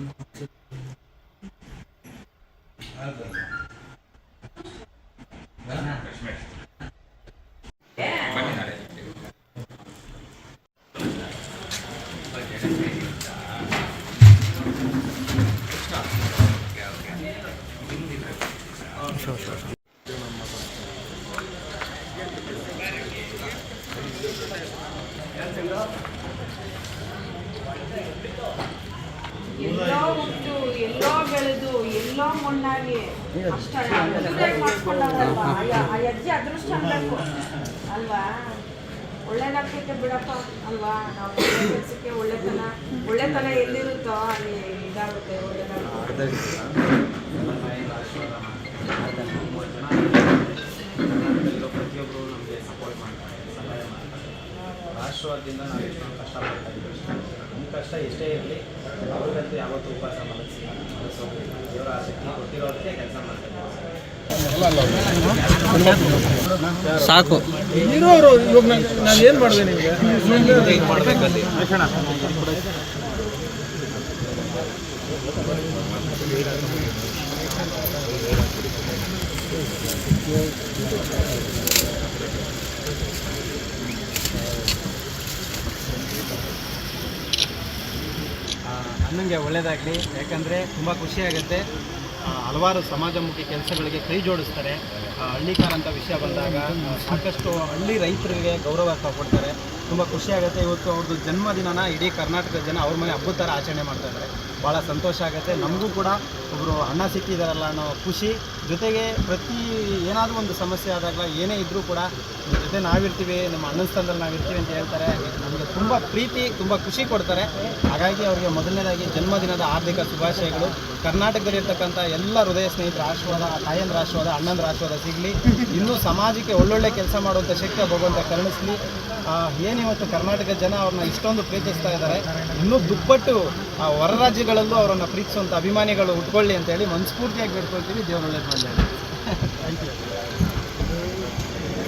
ಎಲ್ಲೋ ಅಜ್ಜಿ ಅದೃಷ್ಟ ಅನ್ಬೇಕು ಅಲ್ವಾ ಒಳ್ಳೇದಾಗ್ತೈತೆ ಬಿಡಪ್ಪ ಅಲ್ವಾ ನಾವು ಕೆಲಸಕ್ಕೆ ಒಳ್ಳೆತನ ಒಳ್ಳೆತನ ಎಲ್ಲಿರುತ್ತೋ ಅಲ್ಲಿ ಇದಾಗುತ್ತೆ ಒಳ್ಳೇದಾಗುತ್ತೆ ಪ್ರತಿಯೊಬ್ಬರು ನಮಗೆ ಸಪೋರ್ಟ್ ಮಾಡ್ತಾರೆ ಸಹಾಯ ಮಾಡ್ತಾರೆ ರಾಷ್ಟ್ರವಾದದಿಂದ ನಾವು ಎಷ್ಟೊಂದು ಕಷ್ಟಪಡ್ತಾ ಇದ್ದೀವಿ ನಮ್ಮ ಕಷ್ಟ ಎಷ್ಟೇ ಇರಲಿ ಅವ್ರಿಗಂತೂ ಯಾವತ್ತೂ ಉಪವಾಸ ಮಲಗಿಸೋದಿಲ್ಲ ದೇವರ ಆ ಶಕ್ತಿ ಕೊಟ್ಟಿರೋದಕ್ಕೆ ಕೆಲಸ ಮಾಡ್ತಾ ಇದ್ದೀವಿ ಸಾಕು. ಇರೋರು ಇವಾಗ ನಾನು ಏನು ಮಾಡಿದೆ ನಿಮಗೆ ಅನ್ನಂಗೆ ಒಳ್ಳೇದಾಗಲಿ. ಯಾಕಂದರೆ ತುಂಬ ಖುಷಿಯಾಗುತ್ತೆ ಹಲವಾರು ಸಮಾಜಮುಖಿ ಕೆಲಸಗಳಿಗೆ ಕೈ ಜೋಡಿಸ್ತಾರೆ. ಹಳ್ಳಿಕಾರ ಅಂತ ವಿಷಯ ಬಂದಾಗ ಸಾಕಷ್ಟು ಹಳ್ಳಿ ರೈತರಿಗೆ ಗೌರವ ಕೊಡ್ತಾರೆ ತುಂಬ ಖುಷಿಯಾಗುತ್ತೆ ಇವತ್ತು ಅವ್ರದ್ದು ಜನ್ಮದಿನನ ಇಡೀ ಕರ್ನಾಟಕದ ಜನ ಅವ್ರ ಮನೆ ಹಬ್ಬದ ಥರ ಆಚರಣೆ ಮಾಡ್ತಾ ಇದ್ದಾರೆ ಭಾಳ ಸಂತೋಷ ಆಗುತ್ತೆ. ನಮಗೂ ಕೂಡ ಒಬ್ಬರು ಅಣ್ಣ ಸಿಕ್ಕಿದಾರಲ್ಲ ಅನ್ನೋ ಖುಷಿ. ಜೊತೆಗೆ ಪ್ರತಿ ಏನಾದರೂ ಒಂದು ಸಮಸ್ಯೆ ಆದಾಗ ಏನೇ ಇದ್ದರೂ ಕೂಡ ಜೊತೆ ನಾವಿರ್ತೀವಿ, ನಮ್ಮ ಅಣ್ಣನ ಸ್ಥಾನದಲ್ಲಿ ನಾವಿರ್ತೀವಿ ಅಂತ ಹೇಳ್ತಾರೆ. ನಮಗೆ ತುಂಬ ಪ್ರೀತಿ, ತುಂಬ ಖುಷಿ ಕೊಡ್ತಾರೆ. ಹಾಗಾಗಿ ಅವರಿಗೆ ಮೊದಲನೇದಾಗಿ ಜನ್ಮದಿನದ ಹಾರ್ದಿಕ ಶುಭಾಶಯಗಳು. ಕರ್ನಾಟಕದಲ್ಲಿರ್ತಕ್ಕಂಥ ಎಲ್ಲ ಹೃದಯ ಸ್ನೇಹಿತರ ಆಶೀರ್ವಾದ ತಾಯಂದ್ರ ಆಶೀರ್ವಾದ, ಅಣ್ಣಂದ್ರ ಆಶೀರ್ವಾದ ಸಿಗಲಿ. ಇನ್ನೂ ಸಮಾಜಕ್ಕೆ ಒಳ್ಳೊಳ್ಳೆ ಕೆಲಸ ಮಾಡುವಂಥ ಶಕ್ತಿ ಭಗವಂತ ಕರುಣಿಸಲಿ. ಏನಿವತ್ತು ಕರ್ನಾಟಕ ಜನ ಅವ್ರನ್ನ ಇಷ್ಟೊಂದು ಪ್ರೀತಿಸ್ತಾ ಇದ್ದಾರೆ ಇನ್ನೂ ದುಪ್ಪಟ್ಟು, ಆ, ಹೊರ ರಾಜ್ಯಗಳಲ್ಲೂ ಅವರನ್ನು ಪ್ರೀತಿಸುವಂಥ ಅಭಿಮಾನಿಗಳು ಉಟ್ಕೊಳ್ಳಿ ಅಂತೇಳಿ ಮನಸ್ಫೂರ್ತಿಯಾಗಿ ಬೇಡ್ಕೊಳ್ತೀವಿ. ದೇವರೊಳ್ಳೆ ಮಾಡಿ thank you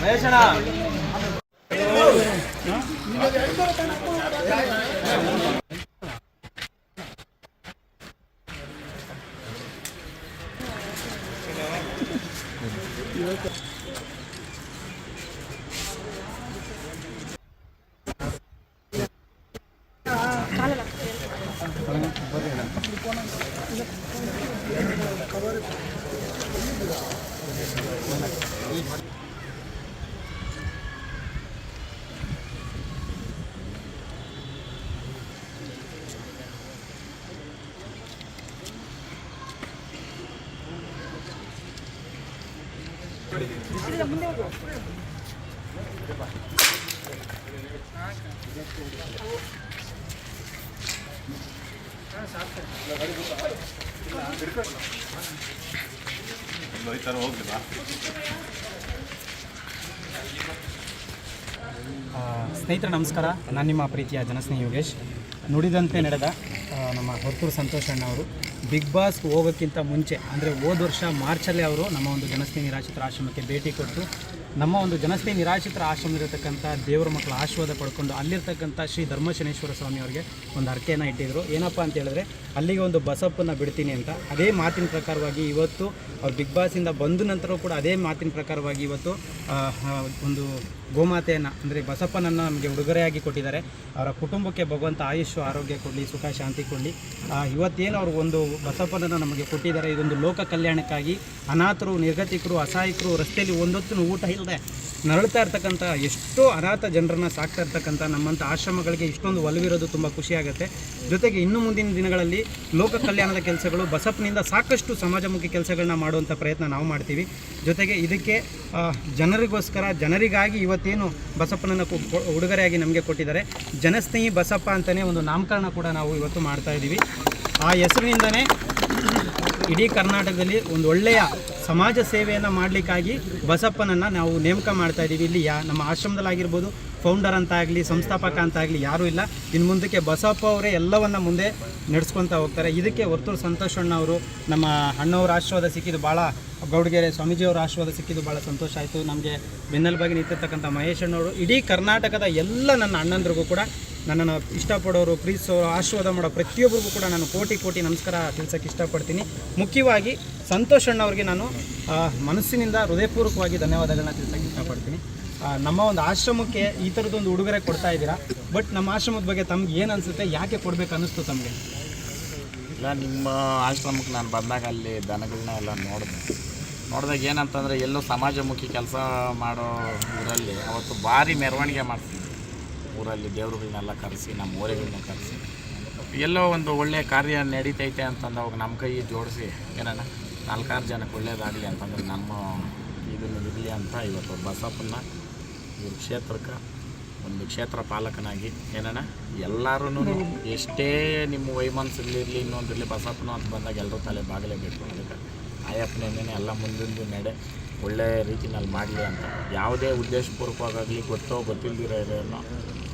Mahesh y ಸ್ನೇಹಿತರೆ ನಮಸ್ಕಾರ. ನಾನು ನಿಮ್ಮ ಪ್ರೀತಿಯ ಜನಸ್ನೇಹಿ ಯೋಗೇಶ್. ನುಡಿದಂತೆ ನಡೆದ ನಮ್ಮ ಹೊರತೂರು ಸಂತೋಷ್ ಅಣ್ಣ ಅವರು ಬಿಗ್ ಬಾಸ್ ಹೋಗೋಕ್ಕಿಂತ ಮುಂಚೆ, ಅಂದರೆ ಹೋದ ವರ್ಷ ಮಾರ್ಚಲ್ಲೇ ಅವರು ನಮ್ಮ ಒಂದು ಜನಸ್ನೇಹಿ ನಿರಾಶ್ರಿತರ ಆಶ್ರಮಕ್ಕೆ ಭೇಟಿ ಕೊಟ್ಟು ನಮ್ಮ ಒಂದು ಜನಸ್ನೇಹಿ ನಿರಾಶ್ರಿತರ ಆಶ್ರಮದಲ್ಲಿರತಕ್ಕಂಥ ದೇವರ ಮಕ್ಕಳ ಆಶೀರ್ವಾದ ಪಡ್ಕೊಂಡು ಅಲ್ಲಿರ್ತಕ್ಕಂಥ ಶ್ರೀ ಧರ್ಮಶನೇಶ್ವರ ಸ್ವಾಮಿ ಅವರಿಗೆ ಒಂದು ಅರ್ಕೆಯನ್ನು ಇಟ್ಟಿದ್ರು. ಏನಪ್ಪ ಅಂತ ಹೇಳಿದ್ರೆ, ಅಲ್ಲಿಗೆ ಒಂದು ಬಸಪ್ಪನ್ನು ಬಿಡ್ತೀನಿ ಅಂತ. ಅದೇ ಮಾತಿನ ಪ್ರಕಾರವಾಗಿ ಇವತ್ತು ಅವ್ರು ಬಿಗ್ ಬಾಸಿಂದ ಬಂದ ನಂತರ ಕೂಡ ಅದೇ ಮಾತಿನ ಪ್ರಕಾರವಾಗಿ ಇವತ್ತು ಒಂದು ಗೋಮಾತೆಯನ್ನು, ಅಂದರೆ ಬಸಪ್ಪನನ್ನು ನಮಗೆ ಉಡುಗೊರೆಯಾಗಿ ಕೊಟ್ಟಿದ್ದಾರೆ. ಅವರ ಕುಟುಂಬಕ್ಕೆ ಭಗವಂತ ಆಯುಷ್ಯ, ಆರೋಗ್ಯ ಕೊಡಲಿ, ಸುಖ, ಶಾಂತಿ ಕೊಡಲಿ. ಇವತ್ತೇನು ಅವರು ಒಂದು ಬಸಪ್ಪನನ್ನು ನಮಗೆ ಕೊಟ್ಟಿದ್ದಾರೆ, ಇದೊಂದು ಲೋಕ ಕಲ್ಯಾಣಕ್ಕಾಗಿ ಅನಾಥರು, ನಿರ್ಗತಿಕರು, ಅಸಹಾಯಕರು ರಸ್ತೆಯಲ್ಲಿ ಒಂದೊತ್ತು ಊಟ ಇಲ್ಲದೆ ನರಳ್ತಾ ಇರ್ತಕ್ಕಂಥ ಎಷ್ಟೋ ಅನಾಥ ಜನರನ್ನ ಸಾಕ್ತಾ ಇರ್ತಕ್ಕಂಥ ನಮ್ಮಂಥ ಆಶ್ರಮಗಳಿಗೆ ಇಷ್ಟೊಂದು ಒಲವಿರೋದು ತುಂಬ ಖುಷಿಯಾಗುತ್ತೆ ಜೊತೆಗೆ ಇನ್ನು ಮುಂದಿನ ದಿನಗಳಲ್ಲಿ ಲೋಕ ಕಲ್ಯಾಣದ ಕೆಲಸಗಳು ಬಸಪ್ಪನಿಂದ ಸಾಕಷ್ಟು ಸಮಾಜಮುಖಿ ಕೆಲಸಗಳನ್ನ ಮಾಡುವಂಥ ಪ್ರಯತ್ನ ನಾವು ಮಾಡ್ತೀವಿ. ಜೊತೆಗೆ ಇದಕ್ಕೆ ಜನರಿಗೋಸ್ಕರ, ಜನರಿಗಾಗಿ ಇವತ್ತೇನು ಬಸಪ್ಪನನ್ನು ಉಡುಗೊರೆಯಾಗಿ ನಮಗೆ ಕೊಟ್ಟಿದ್ದಾರೆ. ಜನಸ್ನೇಹಿ ಬಸಪ್ಪ ಅಂತಲೇ ಒಂದು ನಾಮಕರಣ ಕೂಡ ನಾವು ಇವತ್ತು ಮಾಡ್ತಾ ಇದ್ದೀವಿ ಆ ಹೆಸರಿನಿಂದನೇ ಇಡೀ ಕರ್ನಾಟಕದಲ್ಲಿ ಒಂದು ಒಳ್ಳೆಯ ಸಮಾಜ ಸೇವೆಯನ್ನು ಮಾಡಲಿಕ್ಕಾಗಿ ಬಸಪ್ಪನನ್ನು ನಾವು ನೇಮಕ ಮಾಡ್ತಾ ಇದ್ದೀವಿ. ಇಲ್ಲಿ ಯಾ ನಮ್ಮ ಆಶ್ರಮದಲ್ಲಾಗಿರ್ಬೋದು ಫೌಂಡರ್ ಅಂತ ಆಗಲಿ, ಸಂಸ್ಥಾಪಕ ಅಂತ ಆಗಲಿ ಯಾರೂ ಇಲ್ಲ. ಇನ್ನು ಮುಂದಕ್ಕೆ ಬಸಪ್ಪ ಅವರೇ ಎಲ್ಲವನ್ನು ಮುಂದೆ ನಡೆಸ್ಕೊತಾ ಹೋಗ್ತಾರೆ. ಇದಕ್ಕೆ ವರ್ತೂರು ಸಂತೋಷ್ ಅಣ್ಣ ಅವರು ನಮ್ಮ ಅಣ್ಣವ್ರ ಆಶೀರ್ವಾದ ಸಿಕ್ಕಿದ್ದು ಭಾಳ ಗೌಡಗೆರೆ ಸ್ವಾಮೀಜಿಯವರ ಆಶೀರ್ವಾದ ಸಿಕ್ಕಿದ್ದು ಭಾಳ ಸಂತೋಷ ಆಯಿತು. ನಮಗೆ ಬೆನ್ನೆಲುಬಾಗಿ ನಿಂತಿರ್ತಕ್ಕಂಥ ಮಹೇಶ್ ಅಣ್ಣವರು ಇಡೀ ಕರ್ನಾಟಕದ ಎಲ್ಲ ನನ್ನ ಅಣ್ಣಂದ್ರಿಗೂ ಕೂಡ ನನ್ನನ್ನು ಇಷ್ಟಪಡೋರು, ಪ್ರೀತಿಸೋರು, ಆಶೀರ್ವಾದ ಮಾಡೋ ಪ್ರತಿಯೊಬ್ಬರಿಗೂ ಕೂಡ ನಾನು ಕೋಟಿ ಕೋಟಿ ನಮಸ್ಕಾರ ತಿಳಿಸೋಕೆ ಇಷ್ಟಪಡ್ತೀನಿ. ಮುಖ್ಯವಾಗಿ ಸಂತೋಷ್ ಅಣ್ಣವ್ರಿಗೆ ನಾನು ಮನಸ್ಸಿನಿಂದ ಹೃದಯಪೂರ್ವಕವಾಗಿ ಧನ್ಯವಾದಗಳನ್ನ ತಿಳಿಸೋಕೆ ಇಷ್ಟಪಡ್ತೀನಿ. ನಮ್ಮ ಒಂದು ಆಶ್ರಮಕ್ಕೆ ಈ ಥರದೊಂದು ಉಡುಗೊರೆ ಕೊಡ್ತಾ ಇದ್ದೀರಾ? ಬಟ್ ನಮ್ಮ ಆಶ್ರಮದ ಬಗ್ಗೆ ತಮ್ಗೆ ಏನು ಅನಿಸುತ್ತೆ? ಯಾಕೆ ಕೊಡಬೇಕು ಅನ್ನಿಸ್ತು ತಮಗೆ? ಇಲ್ಲ ನಿಮ್ಮ ಆಶ್ರಮಕ್ಕೆ ನಾನು ಬಂದಾಗ ಅಲ್ಲಿ ದನಗಳನ್ನ ಎಲ್ಲ ನೋಡಿದೆ. ನೋಡಿದಾಗ ಏನಂತಂದರೆ ಎಲ್ಲೋ ಸಮಾಜಮುಖಿ ಕೆಲಸ ಮಾಡೋ ಇದರಲ್ಲಿ ಅವತ್ತು ಭಾರಿ ಮೆರವಣಿಗೆ ಮಾಡ್ತೀನಿ ಊರಲ್ಲಿ ದೇವರುಗಳನ್ನೆಲ್ಲ ಕರೆಸಿ, ನಮ್ಮ ಊರುಗಳನ್ನ ಕರೆಸಿ. ಎಲ್ಲೋ ಒಂದು ಒಳ್ಳೆಯ ಕಾರ್ಯ ನಡೀತೈತೆ ಅಂತಂದು ಅವಾಗ ನಮ್ಮ ಕೈ ಜೋಡಿಸಿ, ಏನಣ್ಣ, ನಾಲ್ಕಾರು ಜನಕ್ಕೆ ಒಳ್ಳೇದಾಗಲಿ ಅಂತಂದ್ರೆ ನಮ್ಮ ಇದನ್ನು ಇರಲಿ ಅಂತ ಇವತ್ತು ಬಸಪ್ಪನ ಇವ್ರ ಕ್ಷೇತ್ರಕ್ಕೆ, ಒಂದು ಕ್ಷೇತ್ರ ಪಾಲಕನಾಗಿ, ಏನಣ್ಣ ಎಲ್ಲರೂ ಎಷ್ಟೇ ನಿಮ್ಮ ವೈಮನಸ್ಸಿರಲಿ, ಇನ್ನೊಂದಿರಲಿ ಬಸಪ್ಪನ ಅಂತ ಬಂದಾಗ ಎಲ್ಲರೂ ತಲೆ ಬಾಗಲೇಬೇಕು ಅದಕ್ಕೆ ಆಯಪ್ಪನೇನೇ ಎಲ್ಲ ಮುಂದಿನ ನಡೆ ಒಳ್ಳೆಯ ರೀತಿನಲ್ಲಿ ಮಾಡಲಿ ಅಂತ. ಯಾವುದೇ ಉದ್ದೇಶಪೂರ್ವಕವಾಗಲಿ ಗೊತ್ತೋ ಗೊತ್ತಿಲ್ಲದಿರೋ ಇರೋನು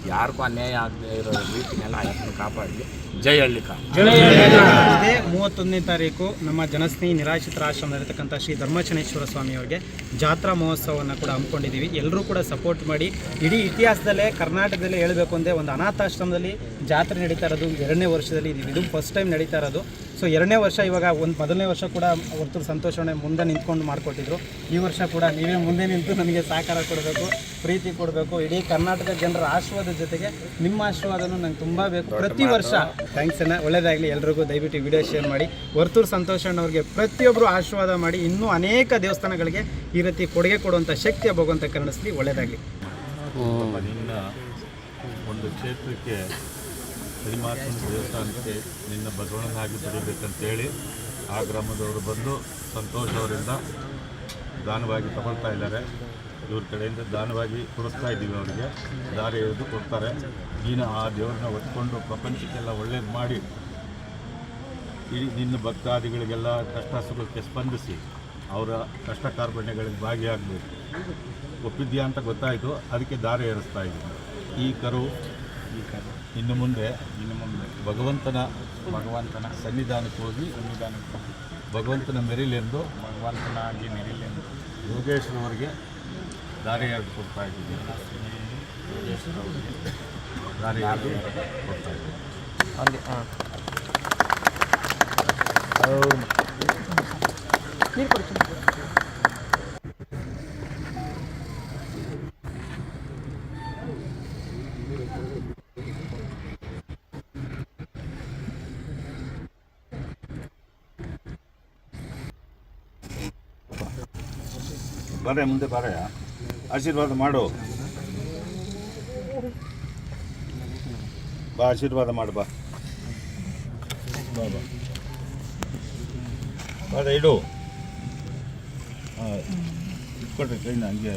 ಯಾರಿಗೂ ಅನ್ಯಾಯ ಆಗದೆ ಇರೋ ರೀತಿನೆಲ್ಲ ಆಯಪ್ಪನ ಕಾಪಾಡಲಿ ಜೈ ಹಳ್ಳಿಕ ಇದೇ ಮೂವತ್ತೊಂದನೇ ತಾರೀಕು ನಮ್ಮ ಜನಸ್ನೇಹಿ ನಿರಾಶ್ರಿತರ ಆಶ್ರಮದಲ್ಲಿರ್ತಕ್ಕಂಥ ಶ್ರೀ ಧರ್ಮಚನೇಶ್ವರ ಸ್ವಾಮಿಯವರಿಗೆ ಜಾತ್ರಾ ಮಹೋತ್ಸವವನ್ನು ಕೂಡ ಹಮ್ಮಿಕೊಂಡಿದ್ದೀವಿ. ಎಲ್ಲರೂ ಕೂಡ ಸಪೋರ್ಟ್ ಮಾಡಿ ಇಡೀ ಇತಿಹಾಸದಲ್ಲೇ ಕರ್ನಾಟಕದಲ್ಲಿ ಹೇಳಬೇಕು ಅಂದರೆ ಒಂದು ಅನಾಥಾಶ್ರಮದಲ್ಲಿ ಜಾತ್ರೆ ನಡೀತಾ ಇರೋದು. ಎರಡನೇ ವರ್ಷದಲ್ಲಿ ಇದು ಇದು ಫಸ್ಟ್ ಟೈಮ್ ನಡೀತಾ ಇರೋದು. ಸೊ ಎರಡನೇ ವರ್ಷ ಇವಾಗ ಒಂದು ಮೊದಲನೇ ವರ್ಷ ಕೂಡ ಹೊರತು ಸಂತೋಷಣೆ ಮುಂದೆ ನಿಂತ್ಕೊಂಡು ಮಾಡಿಕೊಟ್ಟಿದ್ರು. ಈ ವರ್ಷ ಕೂಡ ನೀವೇ ಮುಂದೆ ನಿಂತು ನನಗೆ ಸಹಕಾರ ಕೊಡಬೇಕು ಪ್ರೀತಿ ಕೊಡಬೇಕು. ಇಡೀ ಕರ್ನಾಟಕ ಜನರ ಆಶೀರ್ವಾದ ಜೊತೆಗೆ ನಿಮ್ಮ ಆಶೀರ್ವಾದನೂ ನಂಗೆ ತುಂಬ ಬೇಕು. ಪ್ರತಿ ವರ್ಷ ಥ್ಯಾಂಕ್ಸ್ ಅಣ್ಣ ಒಳ್ಳೇದಾಗಲಿ ಎಲ್ರಿಗೂ. ದಯವಿಟ್ಟು ವಿಡಿಯೋ ಶೇರ್ ಮಾಡಿ. ವರ್ತೂರು ಸಂತೋಷಣ್ಣ ಅವ್ರಿಗೆ ಪ್ರತಿಯೊಬ್ಬರು ಆಶೀರ್ವಾದ ಮಾಡಿ. ಇನ್ನೂ ಅನೇಕ ದೇವಸ್ಥಾನಗಳಿಗೆ ಈ ರೀತಿ ಕೊಡುಗೆ ಕೊಡುವಂಥ ಶಕ್ತಿ ಭಗವಂತ ಕರುಣಿಸಲಿ. ಒಳ್ಳೇದಾಗಲಿ. ನಿನ್ನ ಒಂದು ಕ್ಷೇತ್ರಕ್ಕೆ ಹರಿಮಾಸನ ದೇವಸ್ಥಾನಕ್ಕೆ ನಿನ್ನ ಬಸವಣ್ಣನಾಗಿ ಪಡಿಬೇಕಂತೇಳಿ ಆ ಗ್ರಾಮದವರು ಬಂದು ಸಂತೋಷ್ ಅವರಿಂದ ದಾನವಾಗಿ ತಗೊಳ್ತಾ ಇದ್ದಾರೆ. ಇವ್ರ ಕಡೆಯಿಂದ ದಾನವಾಗಿ ಕೊಡಿಸ್ತಾ ಇದ್ದೀವಿ ಅವರಿಗೆ. ದಾರಿ ಎಳೆದು ಕೊಡ್ತಾರೆ. ನೀನು ಆ ದೇವ್ರನ್ನ ಒತ್ಕೊಂಡು ಪ್ರಪಂಚಕ್ಕೆಲ್ಲ ಒಳ್ಳೇದು ಮಾಡಿ. ಇಡೀ ನಿನ್ನ ಭಕ್ತಾದಿಗಳಿಗೆಲ್ಲ ಕಷ್ಟ ಸುಖಕ್ಕೆ ಸ್ಪಂದಿಸಿ. ಅವರ ಕಷ್ಟ ಕಾರ್ಪಣ್ಯಗಳಿಗೆ ಭಾಗಿಯಾಗಬೇಕು. ಒಪ್ಪಿದ್ಯಾ ಅಂತ ಗೊತ್ತಾಯಿತು. ಅದಕ್ಕೆ ದಾರಿ ಏರಿಸ್ತಾ ಇದ್ದೀನಿ. ಈ ಕರು ಈ ಇನ್ನು ಮುಂದೆ ಇನ್ನು ಮುಂದೆ ಭಗವಂತನ ಭಗವಂತನ ಸನ್ನಿಧಾನಕ್ಕೆ ಹೋಗಿ ಸನ್ನಿಧಾನಕ್ಕೆ ಹೋಗಿ. ಭಗವಂತನ ಮೆರಿಲೆಂದು ಭಗವಂತನಾಗಿ ಮೆರಿಲೆಂದು ಯೋಗೇಶ್ವರವರಿಗೆ ದಾರಿ ಎರೆದು ಕೊಡ್ತಾ ಇದ್ದೀನಿ ಯೋಗೇಶ್ವರವರಿಗೆ ದಾರಿ ಎರೆದು ಕೊಡ್ತಾ ಇದ್ದೀನಿ ಬರೇ ಮುಂದೆ ಬರೆಯ ಆಶೀರ್ವಾದ ಮಾಡು. ಬಾ, ಆಶೀರ್ವಾದ ಮಾಡು ಬಾ. ಬಾ, ಇಡು. ಹಾಂ, ಇಟ್ಕೊಳ್ರಿ ಕೈನ ಹಂಗೆ.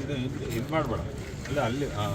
ಇದು ಇದು ಮಾಡಬೇಡ ಇಲ್ಲ ಅಲ್ಲಿ ಹಾಂ